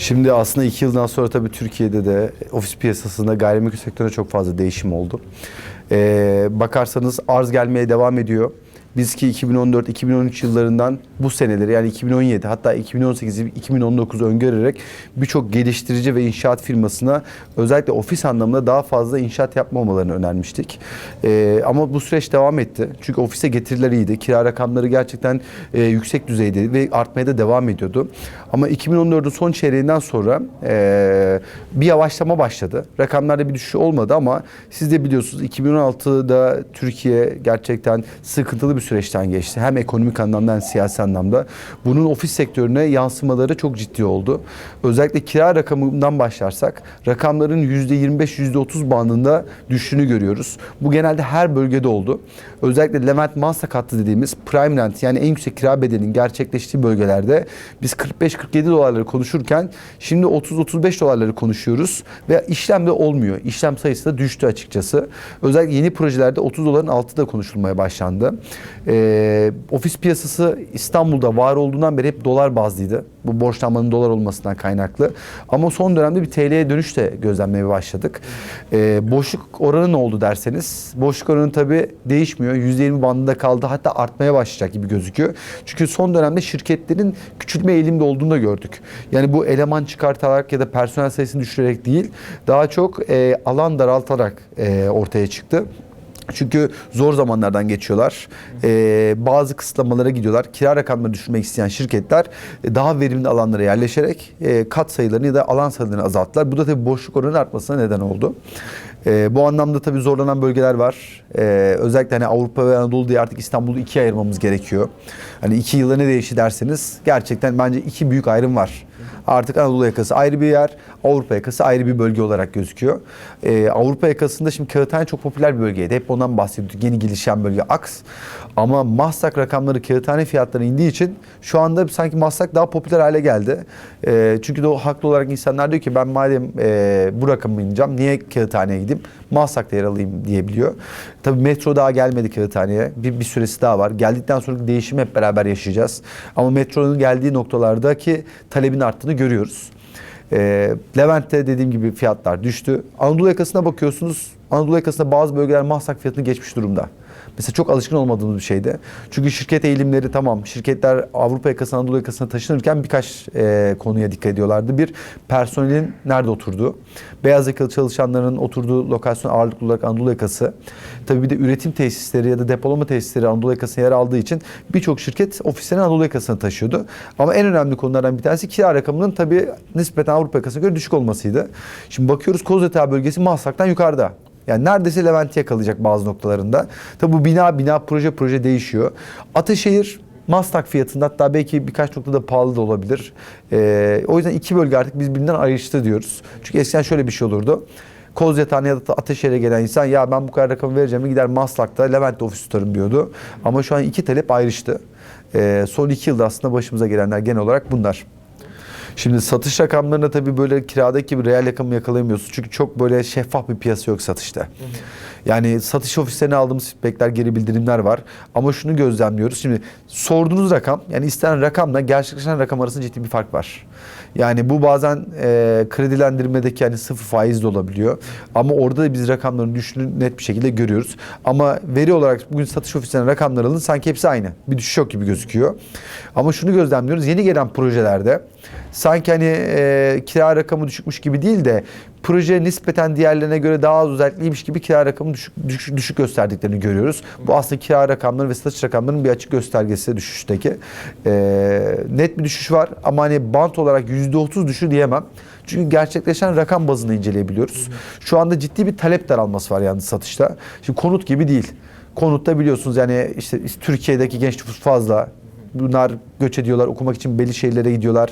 Şimdi aslında iki yıldan sonra tabii Türkiye'de de ofis piyasasında gayrimenkul sektöründe çok fazla değişim oldu. Ee, bakarsanız arz gelmeye devam ediyor. Biz ki 2014-2013 yıllarından bu seneleri yani 2017 hatta 2018-2019 öngörerek birçok geliştirici ve inşaat firmasına özellikle ofis anlamında daha fazla inşaat yapmamalarını önermiştik. Ee, ama bu süreç devam etti. Çünkü ofise getiriler iyiydi. Kira rakamları gerçekten e, yüksek düzeyde ve artmaya da devam ediyordu. Ama 2014'ün son çeyreğinden sonra e, bir yavaşlama başladı. Rakamlarda bir düşüş olmadı ama siz de biliyorsunuz 2016'da Türkiye gerçekten sıkıntılı bir süreçten geçti. Hem ekonomik anlamda hem siyasi anlamda. Bunun ofis sektörüne yansımaları çok ciddi oldu. Özellikle kira rakamından başlarsak rakamların %25-%30 bandında düştüğünü görüyoruz. Bu genelde her bölgede oldu. Özellikle Levent Maslak hattı dediğimiz prime rent yani en yüksek kira bedelinin gerçekleştiği bölgelerde biz 45-47 dolarları konuşurken şimdi 30-35 dolarları konuşuyoruz ve işlem de olmuyor. İşlem sayısı da düştü açıkçası. Özellikle yeni projelerde 30 doların altı da konuşulmaya başlandı. Ee, ofis piyasası İstanbul'da var olduğundan beri hep dolar bazlıydı. Bu borçlanmanın dolar olmasından kaynaklı. Ama son dönemde bir TL'ye dönüş de gözlemlemeye başladık. Ee, boşluk oranı ne oldu derseniz, boşluk oranı tabii değişmiyor. %20 bandında kaldı hatta artmaya başlayacak gibi gözüküyor. Çünkü son dönemde şirketlerin küçülme eğilimde olduğunu da gördük. Yani bu eleman çıkartarak ya da personel sayısını düşürerek değil, daha çok e, alan daraltarak e, ortaya çıktı. Çünkü zor zamanlardan geçiyorlar. Ee, bazı kısıtlamalara gidiyorlar. Kira rakamlarını düşürmek isteyen şirketler e, daha verimli alanlara yerleşerek e, kat sayılarını ya da alan sayılarını azalttılar. Bu da tabii boşluk oranı artmasına neden oldu. Ee, bu anlamda tabii zorlanan bölgeler var. Ee, özellikle hani Avrupa ve Anadolu diye artık İstanbul'u ikiye ayırmamız gerekiyor. Hani iki yılda ne değişti derseniz gerçekten bence iki büyük ayrım var. Artık Anadolu yakası ayrı bir yer, Avrupa yakası ayrı bir bölge olarak gözüküyor. Ee, Avrupa yakasında şimdi Kağıthane çok popüler bir bölgeydi. Hep ondan bahsediyorduk. Yeni gelişen bölge Aks. Ama Maslak rakamları Kağıthane fiyatları indiği için şu anda sanki Maslak daha popüler hale geldi. Ee, çünkü de o haklı olarak insanlar diyor ki ben madem e, bu rakamı ineceğim niye Kağıthane'ye gideyim? Maslak'ta yer alayım diyebiliyor. Tabii metro daha gelmedi Kağıthane'ye. Bir, bir süresi daha var. Geldikten sonraki değişimi hep beraber yaşayacağız. Ama metronun geldiği noktalardaki talebin arttığını görüyoruz. E, Levent'te dediğim gibi fiyatlar düştü. Anadolu yakasına bakıyorsunuz. Anadolu yakasında bazı bölgeler Maslak fiyatını geçmiş durumda. Mesela çok alışkın olmadığımız bir şeydi. Çünkü şirket eğilimleri tamam. Şirketler Avrupa yakasına, Anadolu yakasına taşınırken birkaç e, konuya dikkat ediyorlardı. Bir, personelin nerede oturduğu. Beyaz yakalı çalışanların oturduğu lokasyon ağırlıklı olarak Anadolu yakası. Tabii bir de üretim tesisleri ya da depolama tesisleri Anadolu yakasına yer aldığı için birçok şirket ofislerini Anadolu yakasına taşıyordu. Ama en önemli konulardan bir tanesi kira rakamının tabii nispeten Avrupa yakasına göre düşük olmasıydı. Şimdi bakıyoruz Kozyatepe bölgesi Maslak'tan yukarıda. Yani neredeyse Levent'i yakalayacak bazı noktalarında. Tabi bu bina bina proje proje değişiyor. Ataşehir Maslak fiyatında hatta belki birkaç noktada pahalı da olabilir. Ee, o yüzden iki bölge artık biz birbirinden ayrıştı diyoruz. Çünkü eskiden şöyle bir şey olurdu. Kozyatağı'na ya da Ataşehir'e gelen insan ya ben bu kadar rakamı vereceğim gider Maslak'ta Levent'te ofis tutarım diyordu. Ama şu an iki talep ayrıştı. Ee, son iki yılda aslında başımıza gelenler genel olarak bunlar. Şimdi satış rakamlarında tabii böyle kiradaki gibi reel rakamı yakalayamıyorsunuz. Çünkü çok böyle şeffaf bir piyasa yok satışta. Yani satış ofislerine aldığımız feedbackler, geri bildirimler var. Ama şunu gözlemliyoruz. Şimdi sorduğunuz rakam, yani istenen rakamla gerçekleşen rakam arasında ciddi bir fark var. Yani bu bazen e, kredilendirmedeki yani sıfır faiz de olabiliyor. Ama orada da biz rakamların düştüğünü net bir şekilde görüyoruz. Ama veri olarak bugün satış ofislerine rakamlar alın sanki hepsi aynı. Bir düşüş yok gibi gözüküyor. Ama şunu gözlemliyoruz. Yeni gelen projelerde sanki hani e, kira rakamı düşükmüş gibi değil de proje nispeten diğerlerine göre daha az özellikliymiş gibi kira rakamı düşük, düşük, düşük gösterdiklerini görüyoruz. Bu aslında kira rakamları ve satış rakamlarının bir açık göstergesi düşüşteki. E, net bir düşüş var ama hani bant olarak %30 düşü diyemem. Çünkü gerçekleşen rakam bazını inceleyebiliyoruz. Şu anda ciddi bir talep daralması var yani satışta. Şimdi konut gibi değil. Konutta biliyorsunuz yani işte Türkiye'deki genç nüfus fazla. Bunlar göç ediyorlar, okumak için belli şehirlere gidiyorlar.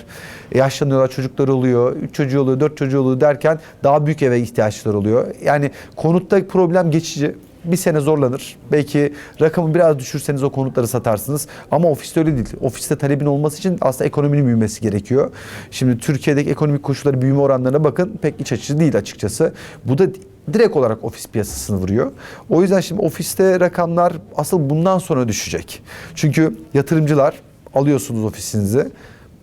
Yaşlanıyorlar, çocuklar oluyor, üç çocuğu oluyor, dört çocuğu oluyor derken daha büyük eve ihtiyaçları oluyor. Yani konutta problem geçici. Bir sene zorlanır. Belki rakamı biraz düşürseniz o konutları satarsınız. Ama ofiste öyle değil. Ofiste talebin olması için aslında ekonominin büyümesi gerekiyor. Şimdi Türkiye'deki ekonomik koşulları büyüme oranlarına bakın pek iç açıcı değil açıkçası. Bu da direkt olarak ofis piyasasını vuruyor. O yüzden şimdi ofiste rakamlar asıl bundan sonra düşecek. Çünkü yatırımcılar alıyorsunuz ofisinizi.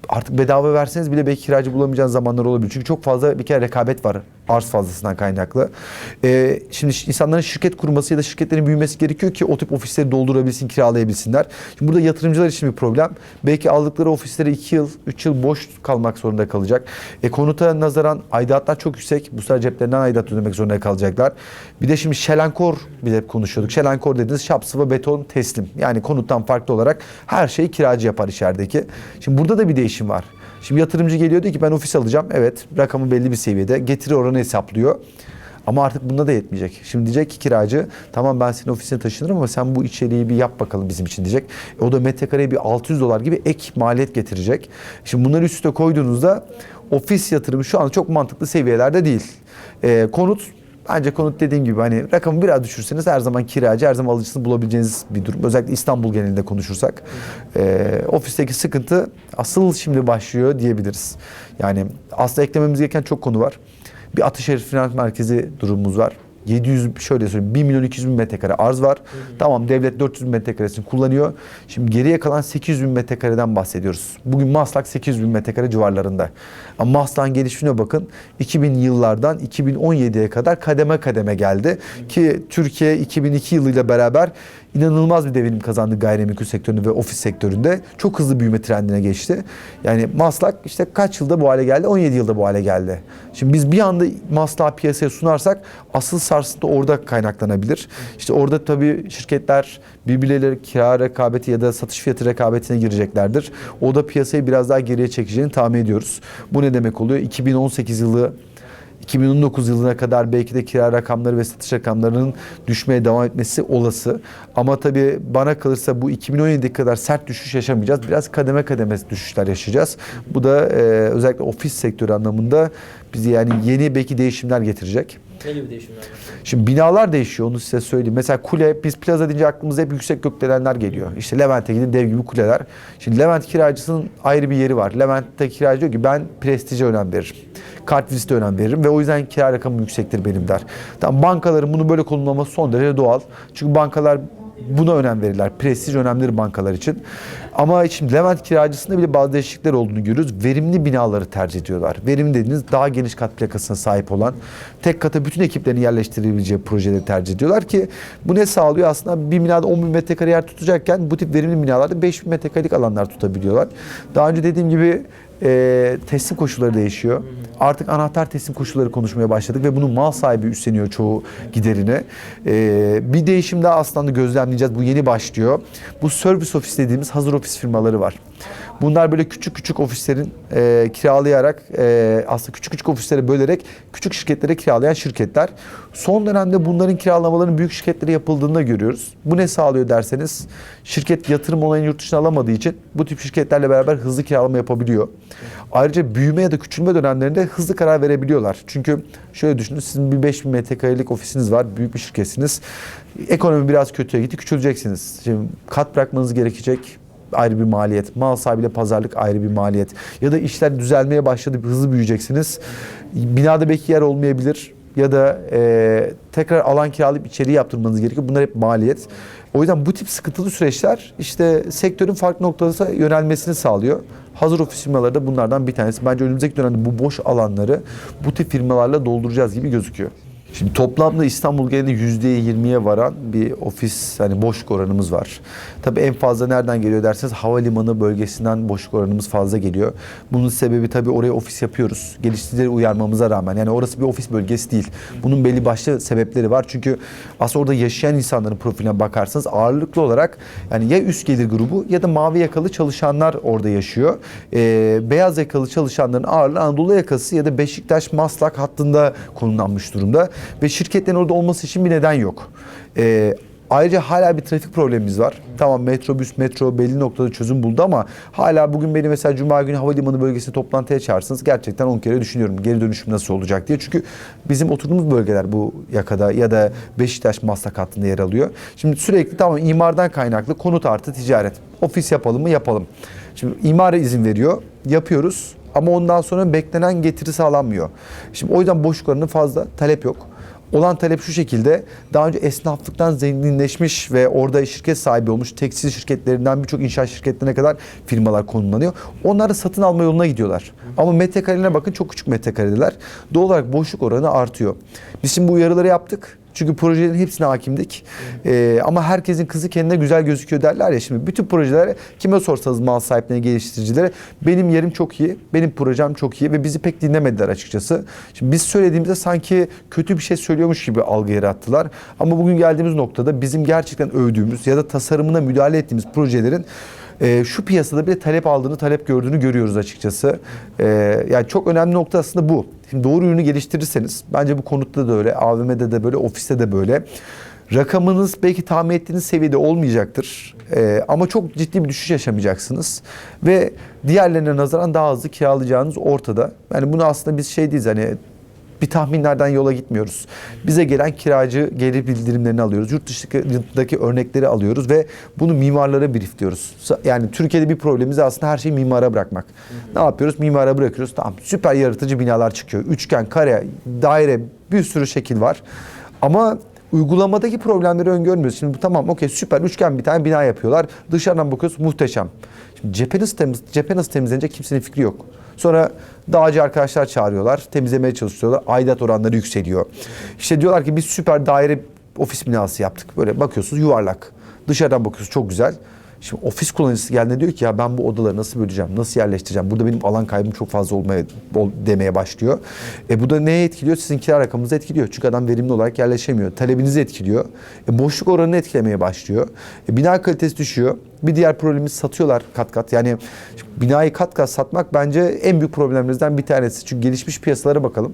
artık bedava verseniz bile belki kiracı bulamayacağınız zamanlar olabilir. Çünkü çok fazla bir kere rekabet var arz fazlasından kaynaklı. Ee, şimdi insanların şirket kurması ya da şirketlerin büyümesi gerekiyor ki o tip ofisleri doldurabilsin, kiralayabilsinler. Şimdi burada yatırımcılar için bir problem. Belki aldıkları ofisleri 2 yıl, 3 yıl boş kalmak zorunda kalacak. E, konuta nazaran aidatlar çok yüksek. Bu sefer ceplerinden aidat ödemek zorunda kalacaklar. Bir de şimdi şelenkor hep konuşuyorduk. Şelenkor dediğiniz şap sıvı beton teslim. Yani konuttan farklı olarak her şeyi kiracı yapar içerideki. Şimdi burada da bir değişim var. Şimdi yatırımcı geliyor diyor ki ben ofis alacağım. Evet rakamı belli bir seviyede. Getiri oranı hesaplıyor. Ama artık bunda da yetmeyecek. Şimdi diyecek ki kiracı tamam ben senin ofisine taşınırım ama sen bu içeriği bir yap bakalım bizim için diyecek. E, o da metrekareye bir 600 dolar gibi ek maliyet getirecek. Şimdi bunları üst üste koyduğunuzda ofis yatırımı şu an çok mantıklı seviyelerde değil. E, konut Bence konut dediğim gibi hani rakamı biraz düşürseniz her zaman kiracı, her zaman alıcısını bulabileceğiniz bir durum. Özellikle İstanbul genelinde konuşursak. Ee, ofisteki sıkıntı asıl şimdi başlıyor diyebiliriz. Yani aslında eklememiz gereken çok konu var. Bir Atışehir Finans Merkezi durumumuz var. 700 şöyle söyleyeyim 1 milyon 200 bin metrekare arz var. Tamam devlet 400 bin metrekaresini kullanıyor. Şimdi geriye kalan 800 bin metrekareden bahsediyoruz. Bugün Maslak 800 bin metrekare civarlarında. Ama Maslak'ın gelişimine bakın 2000 yıllardan 2017'ye kadar kademe kademe geldi. Ki Türkiye 2002 yılıyla beraber inanılmaz bir devinim kazandı gayrimenkul sektöründe ve ofis sektöründe. Çok hızlı büyüme trendine geçti. Yani Maslak işte kaç yılda bu hale geldi? 17 yılda bu hale geldi. Şimdi biz bir anda Maslak'ı piyasaya sunarsak asıl sarsıntı orada kaynaklanabilir. İşte orada tabii şirketler birbirleriyle kira rekabeti ya da satış fiyatı rekabetine gireceklerdir. O da piyasayı biraz daha geriye çekeceğini tahmin ediyoruz. Bu ne demek oluyor? 2018 yılı 2019 yılına kadar belki de kira rakamları ve satış rakamlarının düşmeye devam etmesi olası. Ama tabii bana kalırsa bu 2017 kadar sert düşüş yaşamayacağız. Biraz kademe kademe düşüşler yaşayacağız. Bu da e, özellikle ofis sektörü anlamında bizi yani yeni belki değişimler getirecek. Ne gibi değişimler var? Şimdi binalar değişiyor onu size söyleyeyim. Mesela kule biz plaza deyince aklımıza hep yüksek gökdelenler geliyor. İşte Levent'e gidin dev gibi kuleler. Şimdi Levent kiracısının ayrı bir yeri var. Levent'te kiracı diyor ki ben prestije önem veririm. Kart vizite önem veririm ve o yüzden kira rakamım yüksektir benim der. Tamam bankaların bunu böyle konumlaması son derece doğal. Çünkü bankalar buna önem verirler. Prestij önemlidir bankalar için. Ama şimdi Levent kiracısında bile bazı değişiklikler olduğunu görüyoruz. Verimli binaları tercih ediyorlar. Verimli dediğiniz daha geniş kat plakasına sahip olan, tek kata bütün ekiplerini yerleştirebileceği projeleri tercih ediyorlar ki bu ne sağlıyor? Aslında bir binada 10 bin metrekare yer tutacakken bu tip verimli binalarda 5 bin metrekarelik alanlar tutabiliyorlar. Daha önce dediğim gibi e, teslim koşulları değişiyor. Artık anahtar teslim koşulları konuşmaya başladık ve bunu mal sahibi üstleniyor çoğu giderine. E, bir değişim daha aslında gözlemleyeceğiz. Bu yeni başlıyor. Bu service ofis dediğimiz hazır ofis firmaları var. Bunlar böyle küçük küçük ofislerin e, kiralayarak e, aslında küçük küçük ofislere bölerek küçük şirketlere kiralayan şirketler. Son dönemde bunların kiralamalarının büyük şirketlere yapıldığını da görüyoruz. Bu ne sağlıyor derseniz şirket yatırım onayını yurt dışına alamadığı için bu tip şirketlerle beraber hızlı kiralama yapabiliyor. Ayrıca büyüme ya da küçülme dönemlerinde hızlı karar verebiliyorlar. Çünkü şöyle düşünün sizin bir 5000 metrekarelik ofisiniz var. Büyük bir şirketsiniz. Ekonomi biraz kötüye gitti. Küçüleceksiniz. Şimdi kat bırakmanız gerekecek ayrı bir maliyet. Mal sahibiyle pazarlık ayrı bir maliyet. Ya da işler düzelmeye başladı, hızlı büyüyeceksiniz. Binada belki yer olmayabilir ya da e, tekrar alan kiralayıp içeri yaptırmanız gerekiyor. Bunlar hep maliyet. O yüzden bu tip sıkıntılı süreçler işte sektörün farklı noktalara yönelmesini sağlıyor. Hazır ofis firmaları da bunlardan bir tanesi. Bence önümüzdeki dönemde bu boş alanları bu tip firmalarla dolduracağız gibi gözüküyor. Şimdi toplamda İstanbul genelinde %20'ye varan bir ofis hani boşluk oranımız var. Tabii en fazla nereden geliyor derseniz havalimanı bölgesinden boşluk oranımız fazla geliyor. Bunun sebebi tabii oraya ofis yapıyoruz. Geliştirileri uyarmamıza rağmen. Yani orası bir ofis bölgesi değil. Bunun belli başlı sebepleri var. Çünkü aslında orada yaşayan insanların profiline bakarsanız ağırlıklı olarak yani ya üst gelir grubu ya da mavi yakalı çalışanlar orada yaşıyor. Ee, beyaz yakalı çalışanların ağırlığı Anadolu yakası ya da Beşiktaş Maslak hattında konumlanmış durumda. Ve şirketlerin orada olması için bir neden yok. Ee, Ayrıca hala bir trafik problemimiz var. Tamam metrobüs, metro belli noktada çözüm buldu ama hala bugün beni mesela Cuma günü havalimanı bölgesine toplantıya çağırsanız gerçekten 10 kere düşünüyorum geri dönüşüm nasıl olacak diye. Çünkü bizim oturduğumuz bölgeler bu yakada ya da Beşiktaş Maslak hattında yer alıyor. Şimdi sürekli tamam imardan kaynaklı konut artı ticaret. Ofis yapalım mı yapalım. Şimdi imara izin veriyor, yapıyoruz ama ondan sonra beklenen getiri sağlanmıyor. Şimdi o yüzden boşluklarının fazla talep yok. Olan talep şu şekilde. Daha önce esnaflıktan zenginleşmiş ve orada şirket sahibi olmuş tekstil şirketlerinden birçok inşaat şirketlerine kadar firmalar konumlanıyor. Onlar da satın alma yoluna gidiyorlar. Ama metrekarelerine bakın çok küçük metrekaredeler. Doğal olarak boşluk oranı artıyor. Biz şimdi bu uyarıları yaptık. Çünkü projelerin hepsine hakimdik. Ee, ama herkesin kızı kendine güzel gözüküyor derler ya. Şimdi bütün projelere kime sorsanız mal sahiplerine, geliştiricilere benim yerim çok iyi, benim projem çok iyi ve bizi pek dinlemediler açıkçası. Şimdi biz söylediğimizde sanki kötü bir şey söylüyormuş gibi algı yarattılar. Ama bugün geldiğimiz noktada bizim gerçekten övdüğümüz ya da tasarımına müdahale ettiğimiz projelerin e, şu piyasada bile talep aldığını, talep gördüğünü görüyoruz açıkçası. E, yani çok önemli nokta aslında bu. Şimdi doğru ürünü geliştirirseniz, bence bu konutta da öyle, AVM'de de böyle, ofiste de böyle. Rakamınız belki tahmin ettiğiniz seviyede olmayacaktır. E, ama çok ciddi bir düşüş yaşamayacaksınız. Ve diğerlerine nazaran daha hızlı kiralayacağınız ortada. Yani bunu aslında biz şey değiliz hani bir tahminlerden yola gitmiyoruz. Bize gelen kiracı gelir bildirimlerini alıyoruz. Yurt dışındaki örnekleri alıyoruz ve bunu mimarlara briefliyoruz. Yani Türkiye'de bir problemimiz aslında her şeyi mimara bırakmak. Ne yapıyoruz? Mimara bırakıyoruz. Tamam süper yaratıcı binalar çıkıyor. Üçgen, kare, daire bir sürü şekil var. Ama uygulamadaki problemleri öngörmüyoruz. Şimdi tamam okey süper üçgen bir tane bina yapıyorlar. Dışarıdan bakıyoruz muhteşem. Şimdi cephe nasıl, temiz, cephe nasıl temizlenecek kimsenin fikri yok. Sonra dağcı arkadaşlar çağırıyorlar. Temizlemeye çalışıyorlar. Aidat oranları yükseliyor. İşte diyorlar ki biz süper daire ofis binası yaptık. Böyle bakıyorsunuz yuvarlak. Dışarıdan bakıyorsunuz çok güzel. Şimdi ofis kullanıcısı geldiğinde diyor ki ya ben bu odaları nasıl böleceğim, nasıl yerleştireceğim? Burada benim alan kaybım çok fazla olmaya ol, demeye başlıyor. E bu da neye etkiliyor? Sizin kira rakamınızı etkiliyor. Çünkü adam verimli olarak yerleşemiyor. Talebinizi etkiliyor. E boşluk oranını etkilemeye başlıyor. E bina kalitesi düşüyor. Bir diğer problemimiz satıyorlar kat kat. Yani binayı kat kat satmak bence en büyük problemlerimizden bir tanesi. Çünkü gelişmiş piyasalara bakalım.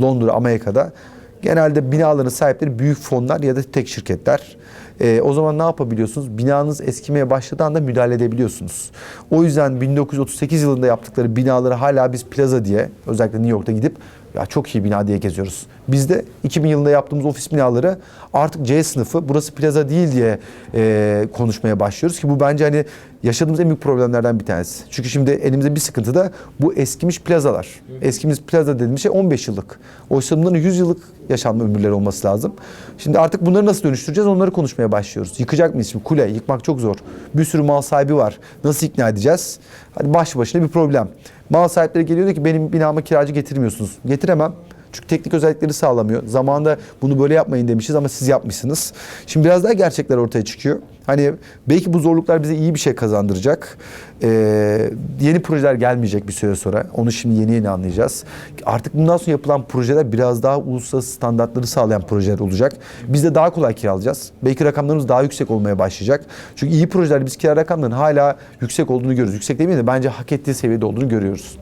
Londra, Amerika'da genelde binaların sahipleri büyük fonlar ya da tek şirketler. Ee, o zaman ne yapabiliyorsunuz? Binanız eskimeye başladığı anda müdahale edebiliyorsunuz. O yüzden 1938 yılında yaptıkları binaları hala biz plaza diye özellikle New York'ta gidip ya çok iyi bina diye geziyoruz. Biz de 2000 yılında yaptığımız ofis binaları artık C sınıfı burası plaza değil diye e, konuşmaya başlıyoruz ki bu bence hani yaşadığımız en büyük problemlerden bir tanesi. Çünkü şimdi elimizde bir sıkıntı da bu eskimiş plazalar. Eskimiş plaza dediğimiz şey 15 yıllık. Oysa bunların 100 yıllık yaşanma ömürleri olması lazım. Şimdi artık bunları nasıl dönüştüreceğiz onları konuşmaya başlıyoruz. Yıkacak mıyız şimdi? Kule yıkmak çok zor. Bir sürü mal sahibi var. Nasıl ikna edeceğiz? Hani baş başına bir problem. Mal sahipleri geliyor diyor ki benim binama kiracı getirmiyorsunuz. Getiremem. Çünkü teknik özellikleri sağlamıyor. Zamanında bunu böyle yapmayın demişiz ama siz yapmışsınız. Şimdi biraz daha gerçekler ortaya çıkıyor. Hani belki bu zorluklar bize iyi bir şey kazandıracak. Ee, yeni projeler gelmeyecek bir süre sonra. Onu şimdi yeni yeni anlayacağız. Artık bundan sonra yapılan projeler biraz daha uluslararası standartları sağlayan projeler olacak. Biz de daha kolay kiralayacağız. Belki rakamlarımız daha yüksek olmaya başlayacak. Çünkü iyi projeler biz kira rakamlarının hala yüksek olduğunu görüyoruz. Yüksek demeyeyim de bence hak ettiği seviyede olduğunu görüyoruz.